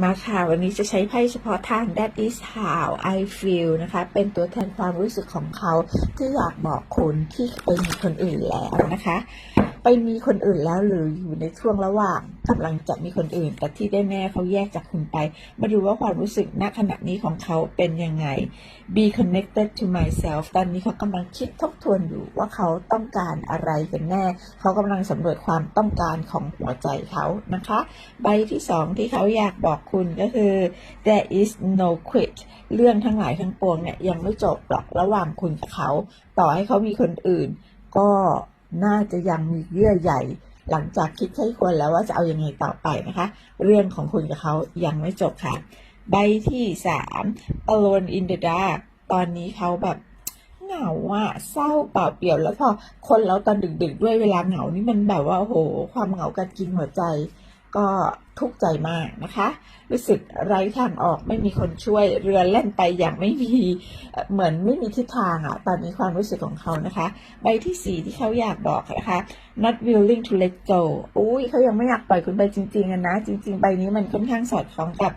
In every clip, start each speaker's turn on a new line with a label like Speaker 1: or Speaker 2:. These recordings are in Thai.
Speaker 1: มาค่ะ วันนี้จะใช้ไพ่เฉพาะทาง That is how I feel นะคะ เป็นตัวแทนความรู้สึกของเขาที่อยากบอกคนที่เป็นคนอื่นแล้วนะคะ ไปมีคนอื่นแล้วหรืออยู่ในช่วงระหว่างกำลังจะมีคนอื่น แต่ที่ได้แน่เขาแยกจากคุณไป มาดูว่าความรู้สึกณขณะนี้ของเขาเป็นยังไง be connected to myself ตอนนี้เขากำลังคิดทบทวนอยู่ว่าเขาต้องการอะไรกันแน่ เขากำลังสำรวจความต้องการของหัวใจเขานะคะ ใบที่สองที่เขาอยากบอกคุณก็คือ there is no quit เรื่องทั้งหลายทั้งปวงเนี่ยยังไม่จบหรอกระหว่างคุณกับเขา ต่อให้เขามีคนอื่น ก็ น่าจะยังมีเยื่อใหญ่ หลังจากคิดใช้ควรแล้วว่าจะเอาอยัางไงต่อไปนะคะ เรื่องของคุณกับเขายังไม่จบค่ะ ใบที่สาม alone in the dark ตอนนี้เขาแบบเหงาอะเศร้าเปล่าเปลี่ยวแล้วพอคนเราตอนดึกๆด้วยเวลาเหงานี่มันแบบว่าโอ้โห ความเหงากัดกินหัวใจ ก็ทุกข์ใจมากนะคะ รู้สึกไร้ทางออกไม่มีคนช่วยเรือแล่นไปอย่างไม่มีเหมือนไม่มีทิศทางอะตอนนี้ความรู้สึกของเขานะคะ ใบที่สี่ที่เขาอยากบอกนะคะ not willing to let go อุ้ยเขายังไม่อยากปล่อยคุณไปจริงๆอะนะ จริง ๆ ใบนี้มันค่อนข้างสอดคล้องกับ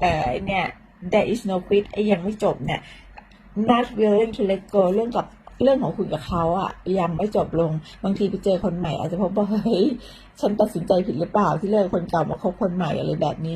Speaker 1: เอ่อเนี่ย there is no quit ไอ้ยังไม่จบเนี่ย not willing to let go เรื่องกับ เรื่องของคุณกับเขาอะยังไม่จบลง บางทีไปเจอคนใหม่อาจจะพบว่าเฮ้ยฉันตัดสินใจผิดหรือเปล่าที่เลิกคนเก่ามาคบคนใหม่อะไรแบบนี้